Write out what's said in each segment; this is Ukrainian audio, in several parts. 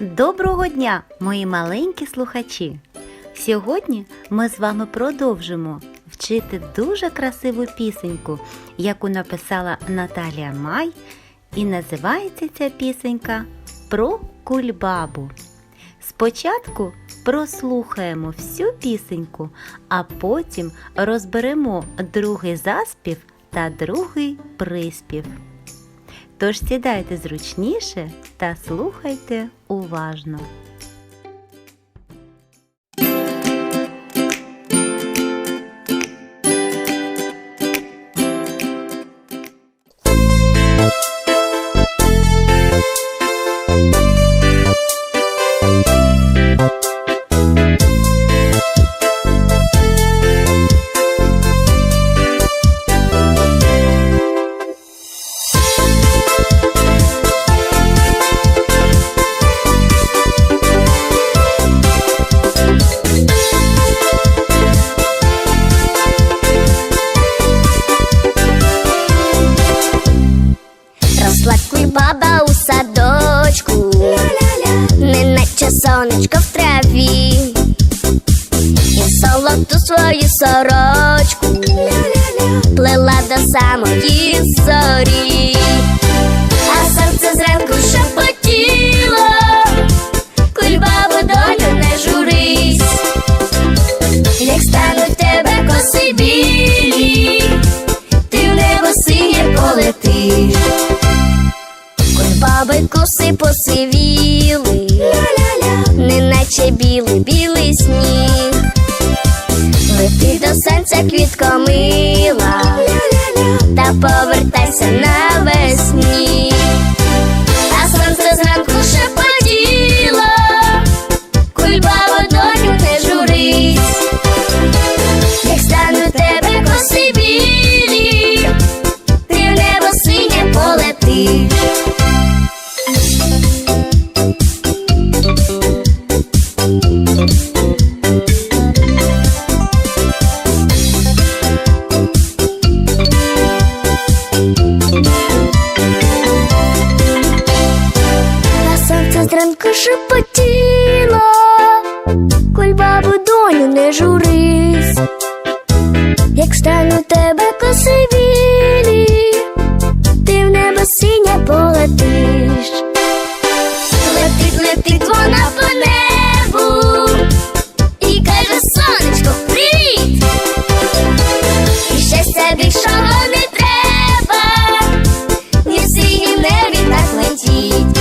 Доброго дня, мої маленькі слухачі! Сьогодні ми з вами продовжимо вчити дуже красиву пісеньку, яку написала Наталія Май, і називається ця пісенька Про кульбабу. Спочатку прослухаємо всю пісеньку, а потім розберемо другий заспів та другий приспів. Тож сідайте зручніше та слухайте уважно. І солоту свою сорочку. Плела до самої зорі, а серце зранку шепотіло, кульбабу доню не журись, як стануть тебе коси білі, ти в небо синє полетиш. Баби коси посивіли, неначе білий білий сніг. До сонця квітко мила, та повертайся навесні. Журись, як стану тебе коси білі, ти в небо синє полетиш. Летить, летить вона по небу і каже сонечко, привіт! І щастя більшого не треба, ні в синім небі так летіть.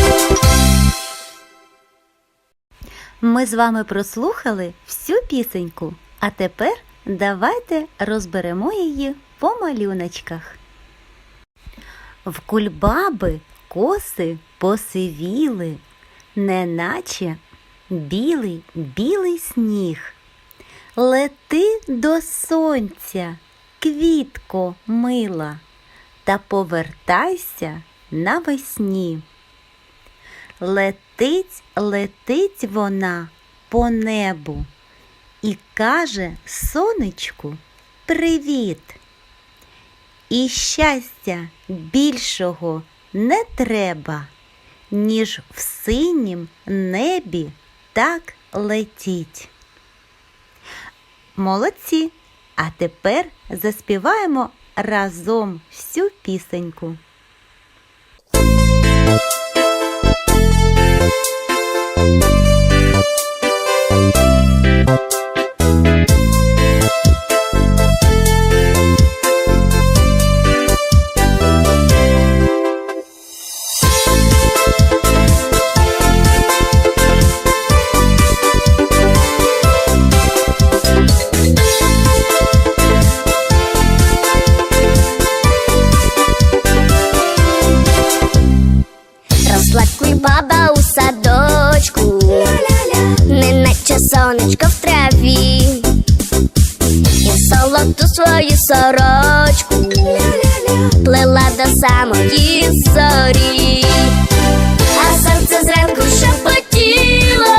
Ми з вами прослухали всю пісеньку, а тепер давайте розберемо її по малюночках. В кульбаби коси посивіли, неначе білий білий сніг. Лети до сонця, квітко мила, та повертайся навесні. Летить, летить вона по небу і каже сонечку привіт. І щастя більшого не треба, ніж в синім небі так летіть. Молодці! А тепер заспіваємо разом всю пісеньку. Кульбаба у садочку, неначе сонечко в траві, і солоту свою сорочку плела до самої зорі, а серце зранку шепотіло,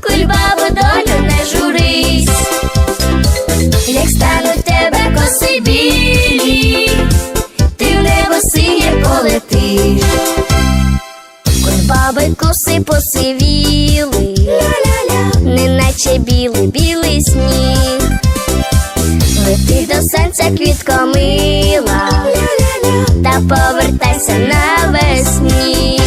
кульбабу доню не журись, як стануть тебе коси білі, ти в небо синє полетиш. Лапи посивіли, неначе білий, білий сніг. Лети до сонця квіткомила, та повертайся навесні.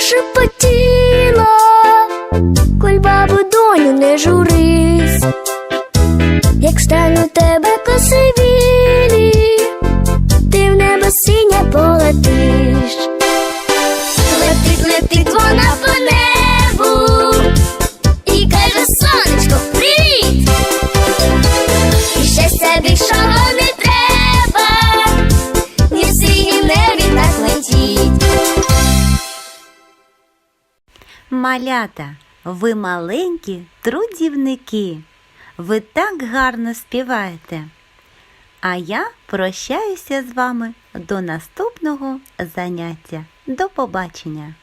Зранку Малята, ви маленькі трудівники. Ви так гарно співаєте. А я прощаюся з вами до наступного заняття. До побачення!